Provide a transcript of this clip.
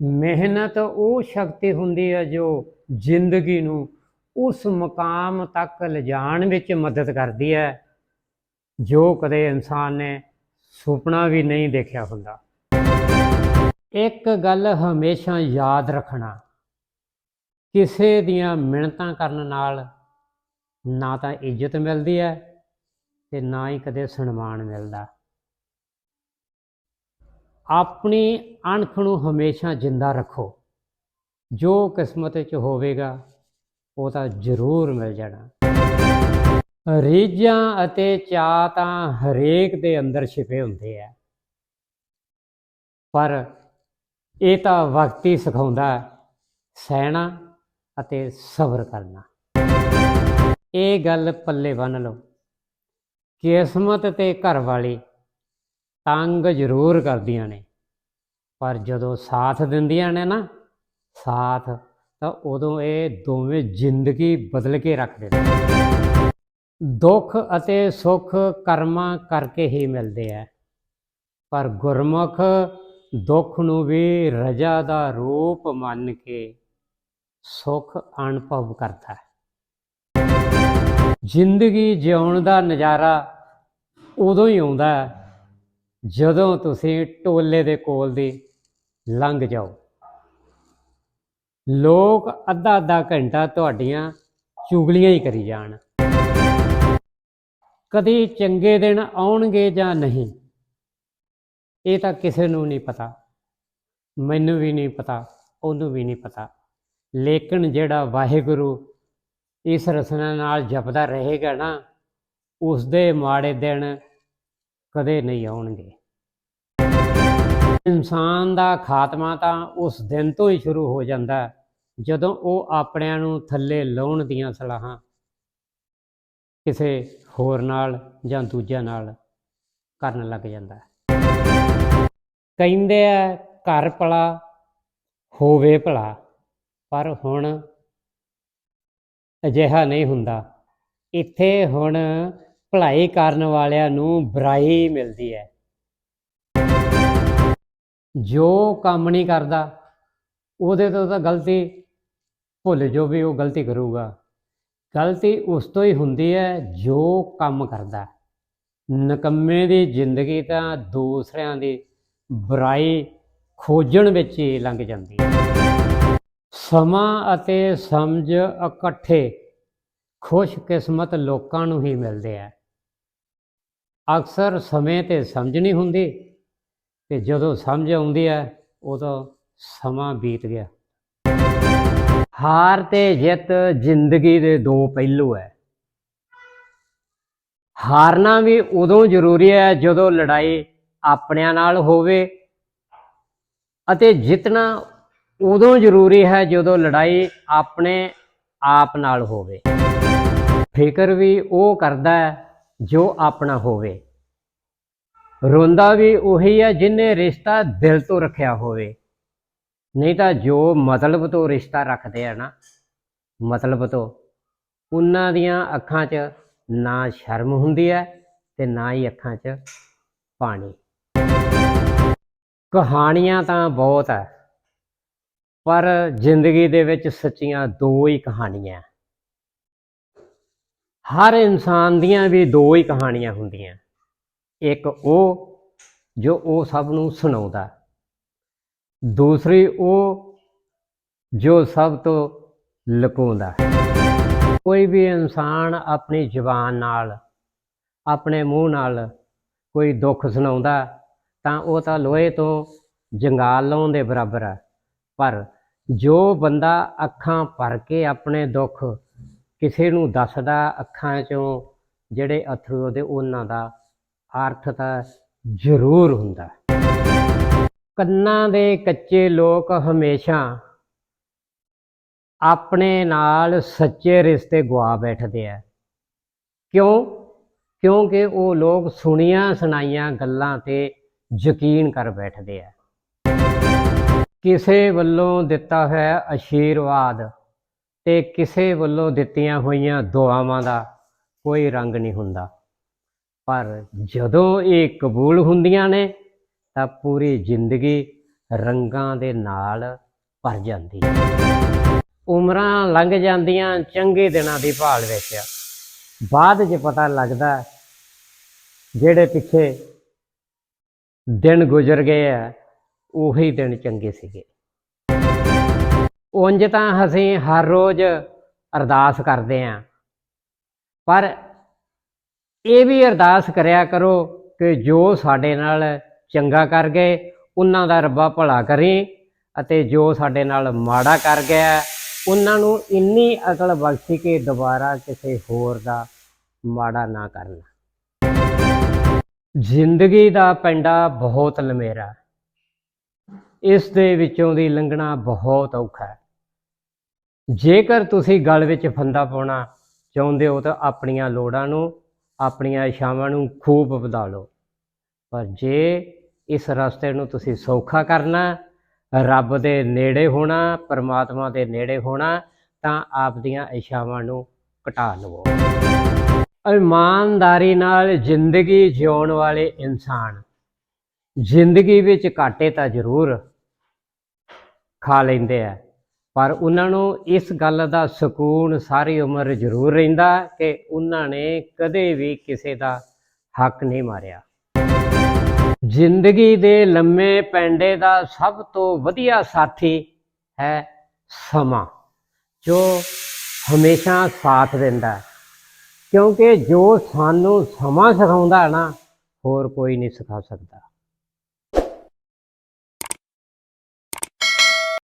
ਮਿਹਨਤ ਉਹ ਸ਼ਕਤੀ ਹੁੰਦੀ ਹੈ ਜੋ ਜ਼ਿੰਦਗੀ ਨੂੰ ਉਸ ਮੁਕਾਮ ਤੱਕ ਲਿਜਾਣ ਵਿੱਚ ਮਦਦ ਕਰਦੀ ਹੈ, ਜੋ ਕਦੇ ਇਨਸਾਨ ਨੇ ਸੁਪਨਾ ਵੀ ਨਹੀਂ ਦੇਖਿਆ ਹੁੰਦਾ। ਇੱਕ ਗੱਲ ਹਮੇਸ਼ਾ ਯਾਦ ਰੱਖਣਾ, ਕਿਸੇ ਦੀਆਂ ਮਿਹਨਤਾਂ ਕਰਨ ਨਾਲ ਨਾ ਤਾਂ ਇੱਜ਼ਤ ਮਿਲਦੀ ਹੈ ਤੇ ਨਾ ਹੀ ਕਦੇ ਸਨਮਾਨ ਮਿਲਦਾ। ਆਪਣੀ ਅਣਖ ਨੂੰ ਹਮੇਸ਼ਾ ਜਿੰਦਾ ਰੱਖੋ। ਜੋ ਕਿਸਮਤ 'ਚ ਹੋਵੇਗਾ, ਉਹ ਤਾਂ ਜ਼ਰੂਰ ਮਿਲ ਜਾਣਾ। ਰੀਝਾਂ ਅਤੇ ਚਾਅ ਤਾਂ ਹਰੇਕ ਦੇ ਅੰਦਰ ਛਿਪੇ ਹੁੰਦੇ ਆ। ਪਰ ਇਹ ਤਾਂ ਵਕਤ ਹੀ ਸਿਖਾਉਂਦਾ ਸਹਿਣਾ ਅਤੇ ਸਬਰ ਕਰਨਾ। ਇਹ ਗੱਲ ਪੱਲੇ ਬੰਨ ਲਓ। ਕਿਸਮਤ ਤੇ ਘਰ ਵਾਲੀ ਤੰਗ ਜ਼ਰੂਰ ਕਰਦੀਆਂ ਨੇ। ਪਰ ਜਦੋਂ ਸਾਥ ਦਿੰਦੀਆਂ ਨੇ ਨਾ, ਸਾਥ, ਤਾਂ ਉਦੋਂ ਇਹ ਦੋਵੇਂ ਜ਼ਿੰਦਗੀ ਬਦਲ ਕੇ ਰੱਖ ਦਿੰਦੇ ਦੁੱਖ ਅਤੇ ਸੁੱਖ ਕਰਮਾਂ ਕਰਕੇ ਹੀ ਮਿਲਦੇ ਆ ਪਰ ਗੁਰਮੁਖ ਦੁੱਖ ਨੂੰ ਵੀ ਰਜਾ ਦਾ ਰੂਪ ਮੰਨ ਕੇ ਸੁੱਖ ਅਨੁਭਵ ਕਰਦਾ ਹੈ ਜ਼ਿੰਦਗੀ ਜਿਉਣ ਦਾ ਨਜ਼ਾਰਾ ਉਦੋਂ ਹੀ ਆਉਂਦਾ ਹੈ ਜਦੋਂ ਤੁਸੀਂ ਟੋਲੇ ਦੇ ਕੋਲ ਦੀ ਲੰਘ ਜਾਓ। ਲੋਕ ਅੱਧਾ ਅੱਧਾ ਘੰਟਾ ਤੁਹਾਡੀਆਂ ਚੁਗਲੀਆਂ ਹੀ ਕਰੀ ਜਾਣ। ਕਦੀ ਚੰਗੇ ਦਿਨ ਆਉਣਗੇ ਜਾਂ ਨਹੀਂ, ਇਹ ਤਾਂ ਕਿਸੇ ਨੂੰ ਨਹੀਂ ਪਤਾ, ਮੈਨੂੰ ਵੀ ਨਹੀਂ ਪਤਾ, ਉਹਨੂੰ ਵੀ ਨਹੀਂ ਪਤਾ। ਲੇਕਿਨ ਜਿਹੜਾ ਵਾਹਿਗੁਰੂ ਇਸ ਰਸਨਾ ਨਾਲ ਜਪਦਾ ਰਹੇਗਾ ਨਾ ਉਸ ਦੇ ਮਾੜੇ ਦਿਨ ਕਦੇ ਨਹੀਂ ਆਉਣਗੇ। ਇਨਸਾਨ ਦਾ ਖਾਤਮਾ ਤਾਂ ਉਸ ਦਿਨ ਤੋਂ ਹੀ ਸ਼ੁਰੂ ਹੋ ਜਾਂਦਾ ਜਦੋਂ ਉਹ ਆਪਣਿਆਂ ਨੂੰ ਥੱਲੇ ਲਾਉਣ ਦੀਆਂ ਸਲਾਹਾਂ ਕਿਸੇ ਹੋਰ ਨਾਲ ਜਾਂ ਦੂਜਿਆਂ ਨਾਲ ਕਰਨ ਲੱਗ ਜਾਂਦਾ ਹੈ। ਕਹਿੰਦੇ ਆ, ਘਰ ਭਲਾ ਹੋਵੇ ਭਲਾ, ਪਰ ਹੁਣ ਅਜਿਹਾ ਨਹੀਂ ਹੁੰਦਾ। ਇੱਥੇ ਹੁਣ ਭਲਾਈ ਕਰਨ ਵਾਲਿਆਂ ਨੂੰ ਬੁਰਾਈ ਮਿਲਦੀ ਹੈ। ਜੋ ਕੰਮ ਨਹੀਂ ਕਰਦਾ, ਉਹਦੇ ਤੋਂ ਤਾਂ ਗਲਤੀ ਭੁੱਲ ਜੋ ਵੀ ਉਹ ਗਲਤੀ ਕਰੂਗਾ। ਗਲਤੀ ਉਸ ਤੋਂ ਹੀ ਹੁੰਦੀ ਹੈ ਜੋ ਕੰਮ ਕਰਦਾ। ਨਕੰਮੇ ਦੀ ਜ਼ਿੰਦਗੀ ਤਾਂ ਦੂਸਰਿਆਂ ਦੀ ਬੁਰਾਈ ਖੋਜਣ ਵਿੱਚ ਹੀ ਲੰਘ ਜਾਂਦੀ ਹੈ। ਸਮਾਂ ਅਤੇ ਸਮਝ ਇਕੱਠੇ ਖੁਸ਼ਕਿਸਮਤ ਲੋਕਾਂ ਨੂੰ ਹੀ ਮਿਲਦੇ ਆ। ਅਕਸਰ ਸਮੇਂ ਤੇ ਸਮਝ ਨਹੀਂ ਹੁੰਦੀ ਤੇ ਜਦੋਂ ਸਮਝ ਆਉਂਦੀ ਹੈ, ਉਦੋਂ ਸਮਾਂ ਬੀਤ ਗਿਆ। ਹਾਰ ਤੇ ਜਿੱਤ ਜ਼ਿੰਦਗੀ ਦੇ ਦੋ ਪਹਿਲੂ ਹੈ। ਹਾਰਨਾ ਵੀ ਉਦੋਂ ਜ਼ਰੂਰੀ ਹੈ ਜਦੋਂ ਲੜਾਈ ਆਪਣਿਆਂ ਨਾਲ ਹੋਵੇ ਅਤੇ ਜਿੱਤਣਾ ਉਦੋਂ ਜ਼ਰੂਰੀ ਹੈ ਜਦੋਂ ਲੜਾਈ ਆਪਣੇ ਆਪ ਨਾਲ ਹੋਵੇ। ਫਿਕਰ ਵੀ ਉਹ ਕਰਦਾ ਹੈ ਜੋ ਆਪਣਾ ਹੋਵੇ। ਰੋਂਦਾ ਵੀ ਉਹੀ ਹੈ ਜਿਨੇ ਰਿਸ਼ਤਾ ਦਿਲ ਤੋਂ ਰੱਖਿਆ ਹੋਵੇ। ਨਹੀਂ ਤਾਂ ਜੋ ਮਤਲਬ ਤੋਂ ਰਿਸ਼ਤਾ ਰੱਖਦੇ ਆ ਨਾ, ਮਤਲਬ ਤੋਂ ਉਹਨਾਂ ਦੀਆਂ ਅੱਖਾਂ 'ਚ ਨਾ ਸ਼ਰਮ ਹੁੰਦੀ ਹੈ ਤੇ ਨਾ ਹੀ ਅੱਖਾਂ 'ਚ ਪਾਣੀ। ਕਹਾਣੀਆਂ ਤਾਂ ਬਹੁਤ ਹੈ ਪਰ ਜ਼ਿੰਦਗੀ ਦੇ ਵਿੱਚ ਸੱਚੀਆਂ ਦੋ ਹੀ ਕਹਾਣੀਆਂ ਹਰ ਇਨਸਾਨ ਦੀਆਂ ਵੀ ਦੋ ਹੀ ਕਹਾਣੀਆਂ ਹੁੰਦੀਆਂ। ਇੱਕ ਉਹ ਜੋ ਉਹ ਸਭ ਨੂੰ ਸੁਣਾਉਂਦਾ ਦੂਸਰੀ ਉਹ ਜੋ ਸਭ ਤੋਂ ਲੁਕਾਉਂਦਾ ਕੋਈ ਵੀ ਇਨਸਾਨ ਆਪਣੀ ਜ਼ੁਬਾਨ ਨਾਲ, ਆਪਣੇ ਮੂੰਹ ਨਾਲ ਕੋਈ ਦੁੱਖ ਸੁਣਾਉਂਦਾ ਤਾਂ ਉਹ ਤਾਂ ਲੋਹੇ ਤੋਂ ਜੰਗਾਲ ਲਾਉਣ ਦੇ ਬਰਾਬਰ ਹੈ। ਪਰ ਜੋ ਬੰਦਾ ਅੱਖਾਂ ਭਰ ਕੇ ਆਪਣੇ ਦੁੱਖ ਕਿਸੇ ਨੂੰ ਦੱਸਦਾ ਅੱਖਾਂ 'ਚੋਂ ਜਿਹੜੇ ਅਥਰੂ ਉਹਦੇ ਉਹਨਾਂ ਦਾ ਅਰਥ ਤਾਂ ਜ਼ਰੂਰ ਹੁੰਦਾ ਕੰਨਾਂ ਦੇ ਕੱਚੇ ਲੋਕ ਹਮੇਸ਼ਾ ਆਪਣੇ ਨਾਲ ਸੱਚੇ ਰਿਸ਼ਤੇ ਗਵਾ ਬੈਠਦੇ ਆ। ਕਿਉਂ? ਕਿਉਂਕਿ ਉਹ ਲੋਕ ਸੁਣੀਆਂ ਸੁਣਾਈਆਂ ਗੱਲਾਂ ਤੇ ਯਕੀਨ ਕਰ ਬੈਠਦੇ ਆ। ਕਿਸੇ ਵੱਲੋਂ ਦਿੱਤਾ ਹੋਇਆ ਆਸ਼ੀਰਵਾਦ ਤੇ ਕਿਸੇ ਵੱਲੋਂ ਦਿੱਤੀਆਂ ਹੋਈਆਂ ਦੁਆਵਾਂ ਦਾ ਕੋਈ ਰੰਗ ਨਹੀਂ ਹੁੰਦਾ। ਪਰ ਜਦੋਂ ਇਹ ਕਬੂਲ ਹੁੰਦੀਆਂ ਨੇ, ਤਾਂ ਪੂਰੀ ਜ਼ਿੰਦਗੀ ਰੰਗਾਂ ਦੇ ਨਾਲ ਭਰ ਜਾਂਦੀ ਹੈ। ਉਮਰਾਂ ਲੰਘ ਜਾਂਦੀਆਂ ਚੰਗੇ ਦਿਨਾਂ ਦੀ ਭਾਲ ਵਿੱਚ ਬਾਅਦ 'ਚ ਪਤਾ ਲੱਗਦਾ ਜਿਹੜੇ ਪਿੱਛੇ ਦਿਨ ਗੁਜ਼ਰ ਗਏ ਆ, ਉਹੀ ਦਿਨ ਚੰਗੇ ਸੀਗੇ। ਉਂਝ ਤਾਂ ਅਸੀਂ ਹਰ ਰੋਜ਼ ਅਰਦਾਸ ਕਰਦੇ ਆਂ ਪਰ ਇਹ ਵੀ ਅਰਦਾਸ ਕਰਿਆ ਕਰੋ ਕਿ ਜੋ ਸਾਡੇ ਨਾਲ ਚੰਗਾ ਕਰ ਗਏ, ਉਹਨਾਂ ਦਾ ਰੱਬਾ ਭਲਾ ਕਰੀ ਅਤੇ ਜੋ ਸਾਡੇ ਨਾਲ ਮਾੜਾ ਕਰ ਗਿਆ, ਉਹਨਾਂ ਨੂੰ ਇੰਨੀ ਅਕਲ ਬਖਸ਼ੀ ਕਿ ਦੁਬਾਰਾ ਕਿਸੇ ਹੋਰ ਦਾ ਮਾੜਾ ਨਾ ਕਰਨ। ਜ਼ਿੰਦਗੀ ਦਾ ਪੈਂਡਾ ਬਹੁਤ ਲੰਮੇਰਾ। ਇਸ ਦੇ ਵਿੱਚੋਂ ਦੀ ਲੰਘਣਾ ਬਹੁਤ ਔਖਾ ਹੈ। ਜੇਕਰ ਤੁਸੀਂ ਗਲ ਵਿੱਚ ਫੰਦਾ ਪਾਉਣਾ ਚਾਹੁੰਦੇ ਹੋ ਤਾਂ ਆਪਣੀਆਂ ਲੋੜਾਂ ਨੂੰ ਆਪਣੀਆਂ ਇਛਾਵਾਂ ਨੂੰ ਖੂਬ ਵਧਾ ਲਓ। ਪਰ ਜੇ ਇਸ ਰਸਤੇ ਨੂੰ ਤੁਸੀਂ ਸੌਖਾ ਕਰਨਾ, ਰੱਬ ਦੇ ਨੇੜੇ ਹੋਣਾ, ਪਰਮਾਤਮਾ ਦੇ ਨੇੜੇ ਹੋਣਾ, ਤਾਂ ਆਪ ਦੀਆਂ ਇਛਾਵਾਂ ਨੂੰ ਘਟਾ ਲਵੋ। ਇਮਾਨਦਾਰੀ ਨਾਲ ਜ਼ਿੰਦਗੀ ਜਿਉਣ ਵਾਲੇ ਇਨਸਾਨ, ਜ਼ਿੰਦਗੀ ਵਿੱਚ ਘਾਟੇ ਤਾਂ ਜ਼ਰੂਰ ਖਾ ਲੈਂਦੇ ਆ। ਪਰ ਉਹਨਾਂ ਨੂੰ ਇਸ ਗੱਲ ਦਾ ਸਕੂਨ ਸਾਰੀ ਉਮਰ ਜ਼ਰੂਰ ਰਹਿੰਦਾ ਕਿ ਉਹਨਾਂ ਨੇ ਕਦੇ ਵੀ ਕਿਸੇ ਦਾ ਹੱਕ ਨਹੀਂ ਮਾਰਿਆ। ਜ਼ਿੰਦਗੀ ਦੇ ਲੰਮੇ ਪੈਂਡੇ ਦਾ ਸਭ ਤੋਂ ਵਧੀਆ ਸਾਥੀ ਹੈ ਸਮਾਂ, ਜੋ ਹਮੇਸ਼ਾ ਸਾਥ ਦਿੰਦਾ ਕਿਉਂਕਿ ਜੋ ਸਾਨੂੰ ਸਮਾਂ ਸਿਖਾਉਂਦਾ ਹੈ ਨਾ, ਹੋਰ ਕੋਈ ਨਹੀਂ ਸਿਖਾ ਸਕਦਾ।